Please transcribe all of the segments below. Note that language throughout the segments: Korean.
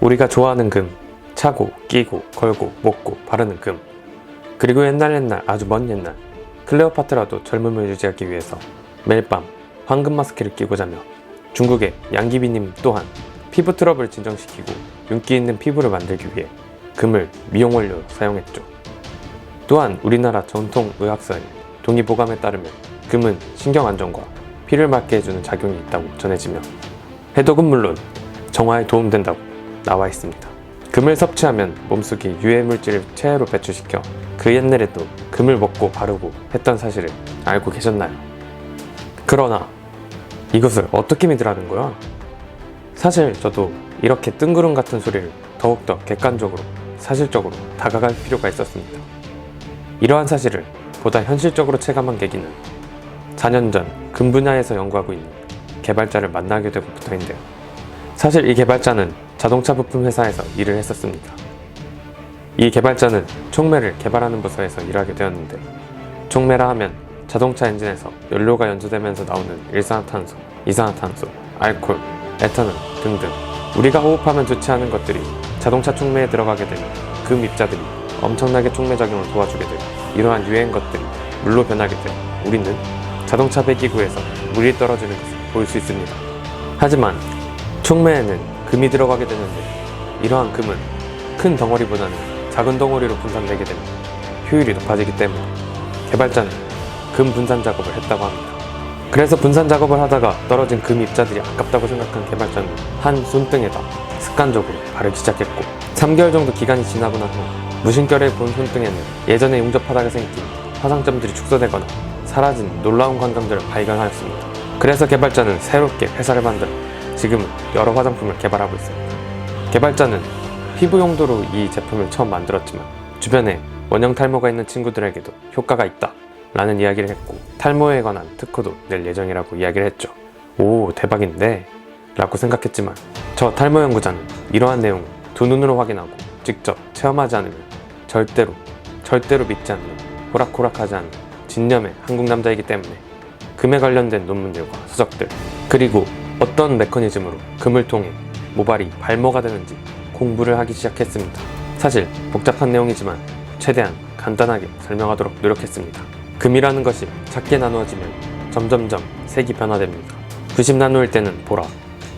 우리가 좋아하는 금, 차고, 끼고, 걸고, 먹고, 바르는 금. 그리고 옛날 옛날 아주 먼 옛날 클레오파트라도 젊음을 유지하기 위해서 매일 밤 황금 마스크를 끼고 자며 중국의 양귀비님 또한 피부 트러블을 진정시키고 윤기 있는 피부를 만들기 위해 금을 미용 원료로 사용했죠. 또한 우리나라 전통 의학서인 동의보감에 따르면 금은 신경 안정과 피를 맑게 해주는 작용이 있다고 전해지며 해독은 물론 정화에 도움된다고 나와 있습니다. 금을 섭취하면 몸속에 유해 물질을 체외로 배출시켜 그 옛날에도 금을 먹고 바르고 했던 사실을 알고 계셨나요? 그러나 이것을 어떻게 믿으라는 거야? 사실 저도 이렇게 뜬구름 같은 소리를 더욱더 객관적으로 사실적으로 다가갈 필요가 있었습니다. 이러한 사실을 보다 현실적으로 체감한 계기는 4년 전 금 분야에서 연구하고 있는 개발자를 만나게 되고부터인데요. 사실 이 개발자는 자동차 부품 회사에서 일을 했었습니다. 이 개발자는 촉매를 개발하는 부서에서 일하게 되었는데 촉매라 하면 자동차 엔진에서 연료가 연소되면서 나오는 일산화탄소, 이산화탄소, 알코올, 에탄올 등등 우리가 호흡하면 좋지 않은 것들이 자동차 촉매에 들어가게 되면 금 입자들이 엄청나게 촉매 작용을 도와주게 되고 이러한 유해인 것들이 물로 변하게 되어 우리는 자동차 배기구에서 물이 떨어지는 것을 볼 수 있습니다. 하지만 촉매에는 금이 들어가게 되는데 이러한 금은 큰 덩어리보다는 작은 덩어리로 분산되게 되면 효율이 높아지기 때문에 개발자는 금 분산 작업을 했다고 합니다. 그래서 분산 작업을 하다가 떨어진 금 입자들이 아깝다고 생각한 개발자는 한 손등에다 습관적으로 바르기 시작했고 3개월 정도 기간이 지나고 난후 무심결에 본 손등에는 예전에 용접하다가 생긴 화상점들이 축소되거나 사라진 놀라운 광경들을 발견하였습니다. 그래서 개발자는 새롭게 회사를 만들어 지금은 여러 화장품을 개발하고 있습니다. 개발자는 피부 용도로 이 제품을 처음 만들었지만 주변에 원형 탈모가 있는 친구들에게도 효과가 있다 라는 이야기를 했고 탈모에 관한 특허도 낼 예정이라고 이야기를 했죠. 오 대박인데 라고 생각했지만 저 탈모 연구자는 이러한 내용을 두 눈으로 확인하고 직접 체험하지 않으면 절대로 절대로 믿지 않는 호락호락하지 않는 진념의 한국 남자이기 때문에 금에 관련된 논문들과 서적들 그리고 어떤 메커니즘으로 금을 통해 모발이 발모가 되는지 공부를 하기 시작했습니다. 사실 복잡한 내용이지만 최대한 간단하게 설명하도록 노력했습니다. 금이라는 것이 작게 나누어지면 점점점 색이 변화됩니다. 90나노일 때는 보라,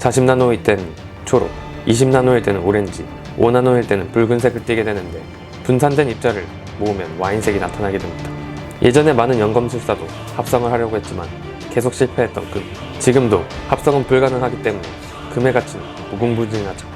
40나노일 때는 초록, 20나노일 때는 오렌지, 5나노일 때는 붉은색을 띠게 되는데 분산된 입자를 모으면 와인색이 나타나게 됩니다. 예전에 많은 연검술사도 합성을 하려고 했지만 계속 실패했던 금. 지금도 합성은 불가능하기 때문에 금의 가치는 무궁무진하죠.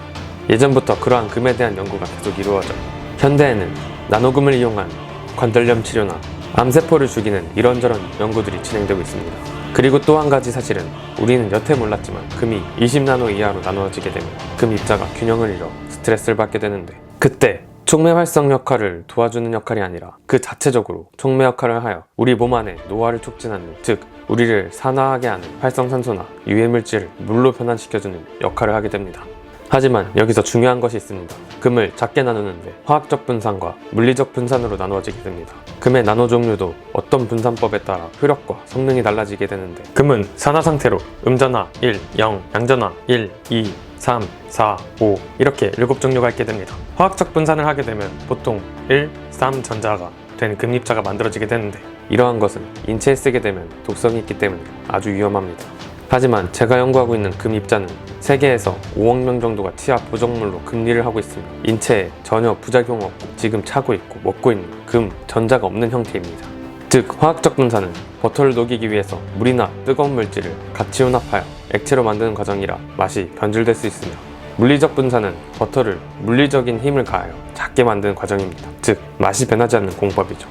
예전부터 그러한 금에 대한 연구가 계속 이루어져 현대에는 나노금을 이용한 관절염 치료나 암세포를 죽이는 이런저런 연구들이 진행되고 있습니다. 그리고 또 한 가지 사실은 우리는 여태 몰랐지만 금이 20나노 이하로 나누어지게 되면 금 입자가 균형을 잃어 스트레스를 받게 되는데 그때 촉매 활성 역할을 도와주는 역할이 아니라 그 자체적으로 촉매 역할을 하여 우리 몸 안에 노화를 촉진하는 즉 우리를 산화하게 하는 활성산소나 유해물질을 물로 변환시켜주는 역할을 하게 됩니다. 하지만 여기서 중요한 것이 있습니다. 금을 작게 나누는데 화학적 분산과 물리적 분산으로 나누어지게 됩니다. 금의 나노 종류도 어떤 분산법에 따라 효력과 성능이 달라지게 되는데 금은 산화 상태로 음전화 1, 0, 양전화 1, 2, 3, 4, 5 이렇게 7종류가 있게 됩니다. 화학적 분산을 하게 되면 보통 1, 3 전자가 된 금입자가 만들어지게 되는데 이러한 것은 인체에 쓰게 되면 독성이 있기 때문에 아주 위험합니다. 하지만 제가 연구하고 있는 금 입자는 세계에서 5억 명 정도가 치아 부적물로 금리를 하고 있으며 인체에 전혀 부작용 없고 지금 차고 있고 먹고 있는 금 전자가 없는 형태입니다. 즉 화학적 분산은 버터를 녹이기 위해서 물이나 뜨거운 물질을 같이 혼합하여 액체로 만드는 과정이라 맛이 변질될 수 있으며 물리적 분산은 버터를 물리적인 힘을 가하여 작게 만드는 과정입니다. 즉 맛이 변하지 않는 공법이죠.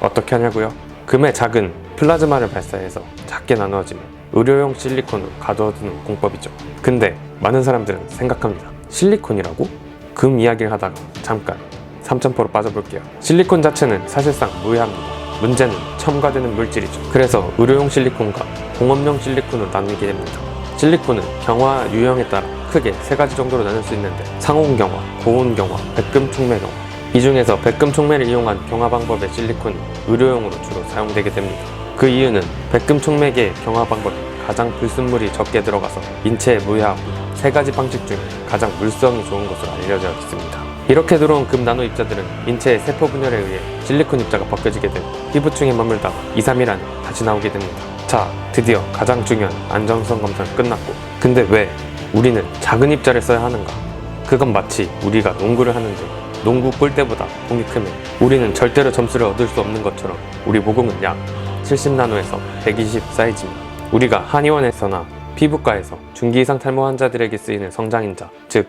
어떻게 하냐고요? 금의 작은 플라즈마를 발사해서 작게 나누어지면 의료용 실리콘으로 가둬두는 공법이죠. 근데 많은 사람들은 생각합니다. 실리콘이라고? 금 이야기를 하다가 잠깐 3점포로 빠져볼게요. 실리콘 자체는 사실상 무해합니다. 문제는 첨가되는 물질이죠. 그래서 의료용 실리콘과 공업용 실리콘으로 나누게 됩니다. 실리콘은 경화 유형에 따라 크게 세 가지 정도로 나눌 수 있는데 상온 경화, 고온 경화, 백금 촉매 경화. 이 중에서 백금 촉매를 이용한 경화 방법의 실리콘이 의료용으로 주로 사용되게 됩니다. 그 이유는 백금 촉매계의 경화 방법이 가장 불순물이 적게 들어가서 인체에 무해하고 세 가지 방식 중 가장 물성이 좋은 것으로 알려져 있습니다. 이렇게 들어온 금 나노 입자들은 인체의 세포 분열에 의해 실리콘 입자가 벗겨지게 된 피부층에 머물다가 2, 3일 안에 다시 나오게 됩니다. 자, 드디어 가장 중요한 안정성 검사는 끝났고 근데 왜 우리는 작은 입자를 써야 하는가? 그건 마치 우리가 농구를 하는데 농구 골대보다 공이 크면 우리는 절대로 점수를 얻을 수 없는 것처럼 우리 모공은 약 70나노에서 120 사이즈입니다. 우리가 한의원에서나 피부과에서 중기 이상 탈모 환자들에게 쓰이는 성장인자, 즉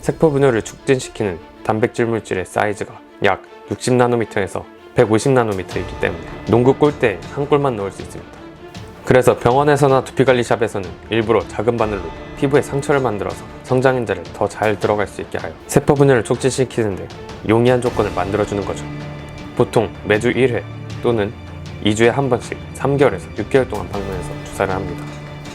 세포 분열을 촉진시키는 단백질 물질의 사이즈가 약 60나노미터에서 150나노미터이기 때문에 농구 골대에 한 골만 넣을 수 있습니다. 그래서 병원에서나 두피관리샵에서는 일부러 작은 바늘로 피부에 상처를 만들어서 성장인자를 더 잘 들어갈 수 있게 하여 세포 분열을 촉진시키는데 용이한 조건을 만들어주는 거죠. 보통 매주 1회 또는 2주에 한 번씩 3개월에서 6개월 동안 방문해서 주사를 합니다.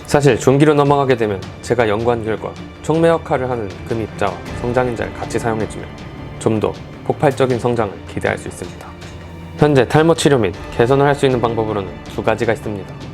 사실 중기로 넘어가게 되면 제가 연구한 결과 촉매 역할을 하는 금입자와 성장인자를 같이 사용해주면 좀 더 폭발적인 성장을 기대할 수 있습니다. 현재 탈모 치료 및 개선을 할 수 있는 방법으로는 두 가지가 있습니다.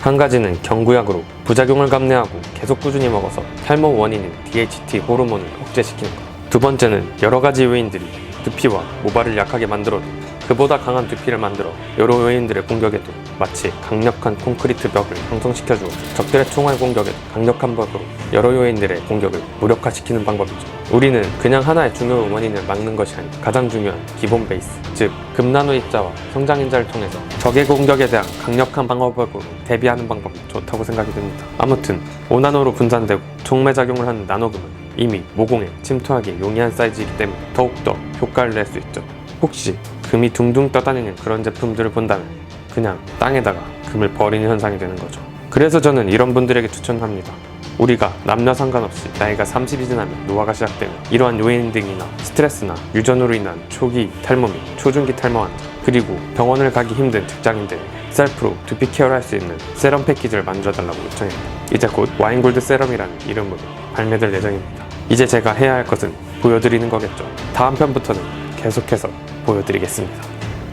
한 가지는 경구약으로 부작용을 감내하고 계속 꾸준히 먹어서 탈모 원인인 DHT 호르몬을 억제시키는 것. 두 번째는 여러 가지 요인들이 두피와 모발을 약하게 만들어도 그보다 강한 두피를 만들어 여러 요인들의 공격에도 마치 강력한 콘크리트 벽을 형성시켜주어 적들의 총알 공격에도 강력한 벽으로 여러 요인들의 공격을 무력화시키는 방법이죠. 우리는 그냥 하나의 중요 원인을 막는 것이 아닌 가장 중요한 기본 베이스, 즉 금나노 입자와 성장 인자를 통해서 적의 공격에 대한 강력한 방어벽으로 대비하는 방법이 좋다고 생각이 듭니다. 아무튼 5나노로 분산되고 촉매작용을 하는 나노금은 이미 모공에 침투하기 용이한 사이즈이기 때문에 더욱더 효과를 낼 수 있죠. 혹시 금이 둥둥 떠다니는 그런 제품들을 본다면 그냥 땅에다가 금을 버리는 현상이 되는 거죠. 그래서 저는 이런 분들에게 추천합니다. 우리가 남녀 상관없이 나이가 30이 지나면 노화가 시작되면 이러한 요인 등이나 스트레스나 유전으로 인한 초기 탈모 및 초중기 탈모 환자 그리고 병원을 가기 힘든 직장인들 셀프로 두피 케어를 할 수 있는 세럼 패키지를 만들어달라고 요청했다. 이제 곧 와인골드 세럼이라는 이름으로 발매될 예정입니다. 이제 제가 해야 할 것은 보여드리는 거겠죠. 다음 편부터는 계속해서 보여드리겠습니다.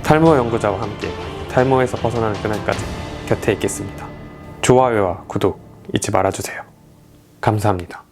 탈모 연구자와 함께 탈모에서 벗어나는 그날까지 곁에 있겠습니다. 좋아요와 구독 잊지 말아주세요. 감사합니다.